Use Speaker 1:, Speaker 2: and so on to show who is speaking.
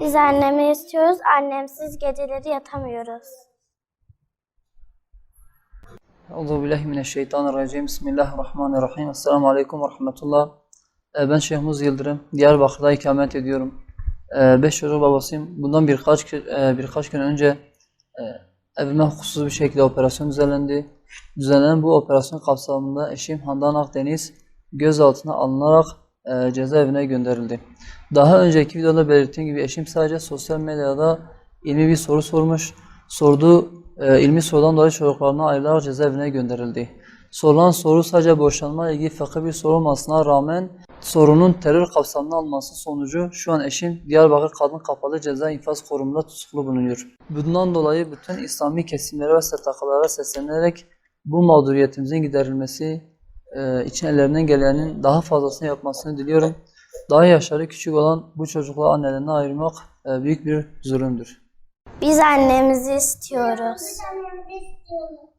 Speaker 1: Biz annemi istiyoruz. Annemsiz geceleri yatamıyoruz.
Speaker 2: Euzu billahi mineşşeytanirracim. Bismillahirrahmanirrahim. Esselamu aleyküm ve rahmetullah. Ee, Ben Şeyh Muz Yıldırım. Diyarbakır'da ikamet ediyorum. Ee, Beş çocuk babasıyım. Bundan birkaç e, birkaç gün önce e, evime hukuksuz bir şekilde operasyon düzenlendi. Düzenlenen bu operasyon kapsamında eşim Handan Akdeniz gözaltına alınarak e, cezaevine gönderildi. Daha önceki videoda belirttiğim gibi eşim sadece sosyal medyada ilmi bir soru sormuş. Sorduğu e, ilmi sorudan dolayı çocuklarına ayrılarak cezaevine gönderildi. Sorulan soru sadece boşanma ilgili fıkhi bir soru olmasına rağmen sorunun terör kapsamına alması sonucu şu an eşim Diyarbakır Kadın Kapalı Ceza İnfaz Kurumu'nda tutuklu bulunuyor. Bundan dolayı bütün İslami kesimlere ve STK'lara seslenerek bu mağduriyetimizin giderilmesi e, için ellerinden gelenin daha fazlasını yapmasını diliyorum. Daha yaşları küçük olan bu çocukları annelerinden ayırmak e, büyük bir zulümdür.
Speaker 1: Biz annemizi istiyoruz.
Speaker 3: Annemizi istiyoruz.